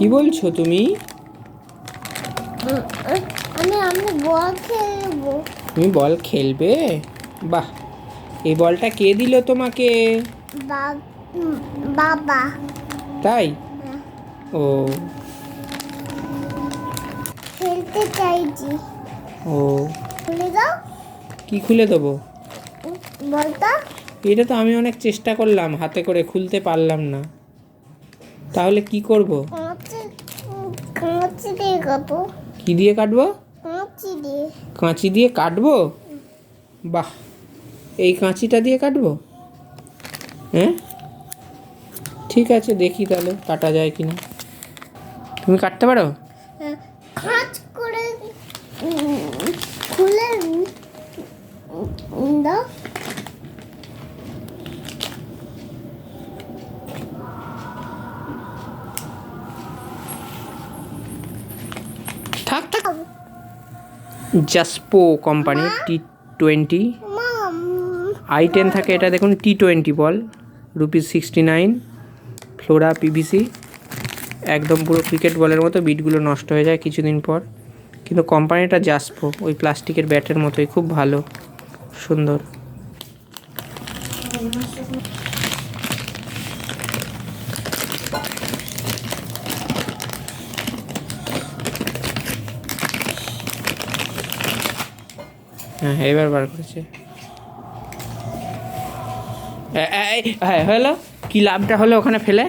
কি বলছো তুমি? আমি আমি বল খেলব। তুমি বল খেলবে? বাহ। এই বলটা কে দিল তোমাকে? বাবা তাই? হ্যাঁ, ও। খেলতে চাইছি। ও। খুলে দাও। কি খুলে দেবো? বলটা। এটা তো আমি অনেক চেষ্টা করলাম হাতে করে খুলতে পারলাম না। তাহলে কি করব? কাঁচি দিয়ে কাটো কি দিয়ে কাটবো? কাঁচি দিয়ে। কাঁচি দিয়ে কাটবো? বাহ এই কাঁচিটা দিয়ে কাটবো? হ্যাঁ? ঠিক আছে দেখি তাহলে কাটা যায় কিনা। তুমি কাটতে পারো? হ্যাঁ, করে উম, খুলে উম, দাও থাক থাক জাসপো কোম্পানির টি টোয়েন্টি আই টেন থাকে এটা দেখুন T twenty ball. Rupees sixty nine Flora PVC একদম পুরো ক্রিকেট বলের মতো বিটগুলো নষ্ট হয়ে যায় কিছুদিন পর। কিন্তু কোম্পানিটা জাসপো ওই প্লাস্টিকের ব্যাটের মতোই খুব ভালো। সুন্দর। হ্যাঁ এবার বার করেছে। হ্যাঁ হলো? কি লাভটা হলো ওখানে ফেলে?